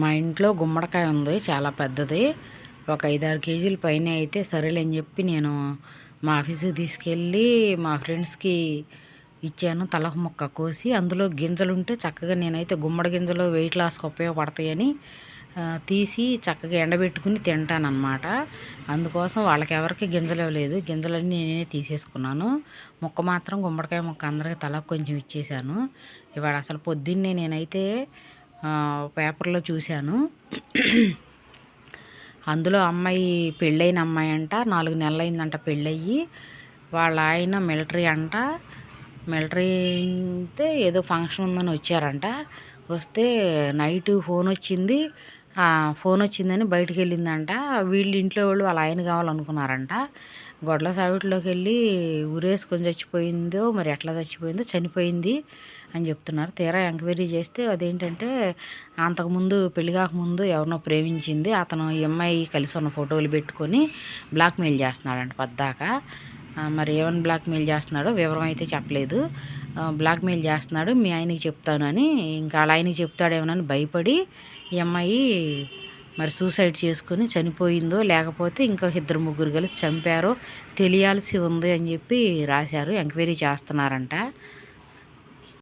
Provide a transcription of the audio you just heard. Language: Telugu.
మా ఇంట్లో గుమ్మడికాయ ఉంది చాలా పెద్దది. ఒక ఐదారు కేజీల పైన అయితే సరేలే అని చెప్పి నేను మా ఆఫీస్కి తీసుకెళ్ళి మా ఫ్రెండ్స్కి ఇచ్చాను. తలకు ముక్క కోసి అందులో గింజలు ఉంటే చక్కగా నేనైతే గుమ్మడి గింజలు వెయిట్ లాస్కి ఉపయోగపడతాయని తీసి చక్కగా ఎండబెట్టుకుని తింటానన్నమాట. అందుకోసం వాళ్ళకి ఎవరికి గింజలు ఇవ్వలేదు. గింజలన్నీ నేనే తీసేసుకున్నాను. ముక్క మాత్రం గుమ్మడికాయ ముక్క అందరికి తలకు కొంచెం ఇచ్చేసాను ఇవాళ అసలు పొద్దున్నే నేనైతే పేపర్లో చూశాను. అందులో అమ్మాయి పెళ్ళైన అమ్మాయి అంట నాలుగు నెలలు అయిందంట పెళ్ళయ్యి. వాళ్ళ ఆయన మిలిటరీ అంట. మిలిటరీ అయితే ఏదో ఫంక్షన్ ఉందని వచ్చారంట. వస్తే నైట్ ఫోన్ వచ్చింది. ఫోన్ వచ్చిందని బయటికి వెళ్ళిందంట వీళ్ళు ఇంట్లో వాళ్ళు వాళ్ళ ఆయన కావాలనుకున్నారంట. గొడ్ల సావిట్లోకి వెళ్ళి ఊరేసుకొని చచ్చిపోయిందో మరి ఎట్లా చచ్చిపోయిందో చనిపోయింది అని చెప్తున్నారు. తీరా ఎంక్వైరీ చేస్తే అదేంటంటే అంతకుముందు పెళ్ళి కాకముందు ఎవరినో ప్రేమించింది. అతను ఈ అమ్మాయి కలిసి ఉన్న ఫోటోలు పెట్టుకొని బ్లాక్మెయిల్ చేస్తున్నాడంట పద్దాక. మరి ఏమని బ్లాక్మెయిల్ చేస్తున్నాడో వివరం అయితే చెప్పలేదు. బ్లాక్మెయిల్ చేస్తున్నాడు మీ ఆయనకి చెప్తాను అని. ఇంకా అలా ఆయనకి చెప్తాడేమోనని భయపడి ఈ అమ్మాయి మరి సూసైడ్ చేసుకుని చనిపోయిందో లేకపోతే ఇంకా ఇద్దరు ముగ్గురు కలిసి చంపారో తెలియాల్సి ఉంది అని చెప్పి రాశారు ఎంక్వైరీ చేస్తున్నారంట.